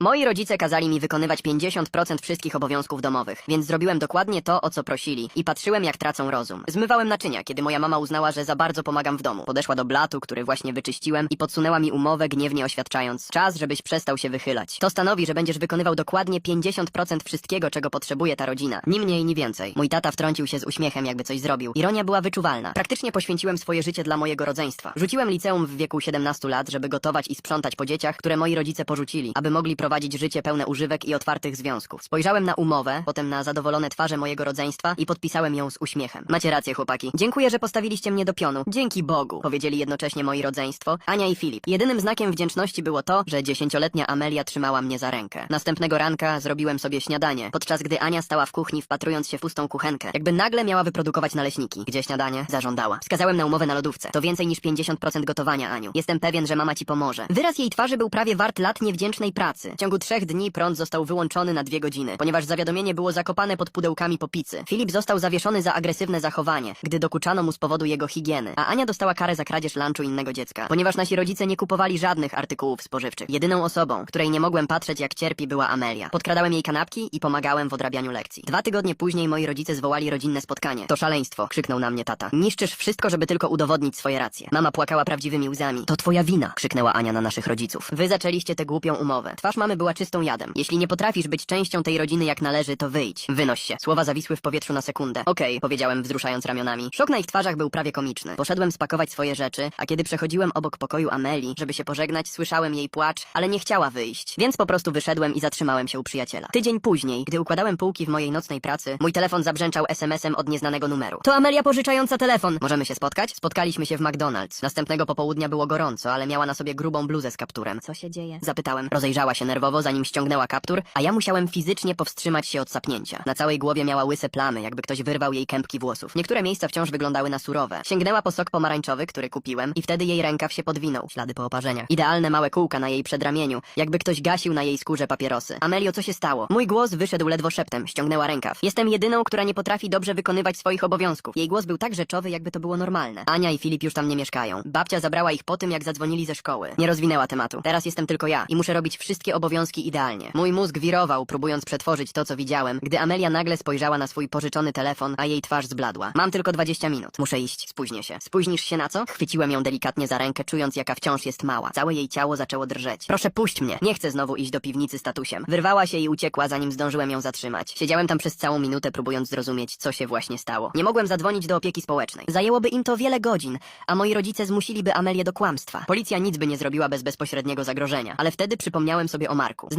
Moi rodzice kazali mi wykonywać 50% wszystkich obowiązków domowych, więc zrobiłem dokładnie to, o co prosili i patrzyłem, jak tracą rozum. Zmywałem naczynia, kiedy moja mama uznała, że za bardzo pomagam w domu. Podeszła do blatu, który właśnie wyczyściłem i podsunęła mi umowę, gniewnie oświadczając: Czas, żebyś przestał się wychylać. To stanowi, że będziesz wykonywał dokładnie 50% wszystkiego, czego potrzebuje ta rodzina. Ni mniej, ni więcej. Mój tata wtrącił się z uśmiechem, jakby coś zrobił. Ironia była wyczuwalna. Praktycznie poświęciłem swoje życie dla mojego rodzeństwa. Rzuciłem liceum w wieku 17 lat, żeby gotować i sprzątać po dzieciach, które moi rodzice porzucili, aby mogli życie pełne używek i otwartych związków. Spojrzałem na umowę, potem na zadowolone twarze mojego rodzeństwa i podpisałem ją z uśmiechem. Macie rację, chłopaki. Dziękuję, że postawiliście mnie do pionu. Dzięki Bogu, powiedzieli jednocześnie moi rodzeństwo, Ania i Filip. Jedynym znakiem wdzięczności było to, że dziesięcioletnia Amelia trzymała mnie za rękę. Następnego ranka zrobiłem sobie śniadanie, podczas gdy Ania stała w kuchni, wpatrując się w pustą kuchenkę, jakby nagle miała wyprodukować naleśniki. Gdzie śniadanie? Zażądała. Wskazałem na umowę na lodówce. To więcej niż 50% gotowania, Aniu. Jestem pewien, że mama ci pomoże. Wyraz jej twarzy był prawie wart lat niewdzięcznej pracy. W ciągu trzech dni prąd został wyłączony na dwie godziny, ponieważ zawiadomienie było zakopane pod pudełkami po pizzy. Filip został zawieszony za agresywne zachowanie, gdy dokuczano mu z powodu jego higieny, a Ania dostała karę za kradzież lunchu innego dziecka, ponieważ nasi rodzice nie kupowali żadnych artykułów spożywczych. Jedyną osobą, której nie mogłem patrzeć jak cierpi była Amelia. Podkradałem jej kanapki i pomagałem w odrabianiu lekcji. Dwa tygodnie później moi rodzice zwołali rodzinne spotkanie. To szaleństwo, krzyknął na mnie tata. Niszczysz wszystko, żeby tylko udowodnić swoje racje. Mama płakała prawdziwymi łzami. To twoja wina, krzyknęła Ania na naszych rodziców. Wy zaczęliście tę głupią umowę. Twarz mamy była czystą jadem. Jeśli nie potrafisz być częścią tej rodziny jak należy, to wyjdź. Wynoś się. Słowa zawisły w powietrzu na sekundę. Okej, powiedziałem wzruszając ramionami. Szok na ich twarzach był prawie komiczny. Poszedłem spakować swoje rzeczy, a kiedy przechodziłem obok pokoju Ameli, żeby się pożegnać, słyszałem jej płacz, ale nie chciała wyjść. Więc po prostu wyszedłem i zatrzymałem się u przyjaciela. Tydzień później, gdy układałem półki w mojej nocnej pracy, mój telefon zabrzęczał SMS-em od nieznanego numeru. To Amelia pożyczająca telefon. Możemy się spotkać? Spotkaliśmy się w McDonald's. Następnego popołudnia było gorąco, ale miała na sobie grubą bluzę z kapturem. Co się dzieje? Zapytałem. Rozejrzała się nerwowo, zanim ściągnęła kaptur, a ja musiałem fizycznie powstrzymać się od sapnięcia. Na całej głowie miała łyse plamy, jakby ktoś wyrwał jej kępki włosów. Niektóre miejsca wciąż wyglądały na surowe. Sięgnęła po sok pomarańczowy, który kupiłem, i wtedy jej rękaw się podwinął. Ślady po oparzeniach. Idealne małe kółka na jej przedramieniu, jakby ktoś gasił na jej skórze papierosy. Amelio, co się stało? Mój głos wyszedł ledwo szeptem. Ściągnęła rękaw. Jestem jedyną, która nie potrafi dobrze wykonywać swoich obowiązków. Jej głos był tak rzeczowy, jakby to było normalne. Ania i Filip już tam nie mieszkają. Babcia zabrała ich po tym, jak zadzwonili ze szkoły. Nie rozwinęła tematu. Teraz jestem tylko ja i muszę robić wszystkie obowiązki idealnie. Mój mózg wirował, próbując przetworzyć to, co widziałem, gdy Amelia nagle spojrzała na swój pożyczony telefon, a jej twarz zbladła. Mam tylko 20 minut. Muszę iść. Spóźnię się. Spóźnisz się na co? Chwyciłem ją delikatnie za rękę, czując jaka wciąż jest mała. Całe jej ciało zaczęło drżeć. Proszę puść mnie. Nie chcę znowu iść do piwnicy z. Wyrwała się i uciekła, zanim zdążyłem ją zatrzymać. Siedziałem tam przez całą minutę, próbując zrozumieć, co się właśnie stało. Nie mogłem zadzwonić do opieki społecznej. Zajęłoby im to wiele godzin, a moi rodzice zmusiliby Amelię do kłamstwa. Policja nic by nie zrobiła bez bezpośredniego zagrożenia, ale wtedy przypomniałem sobie o Marku. Znali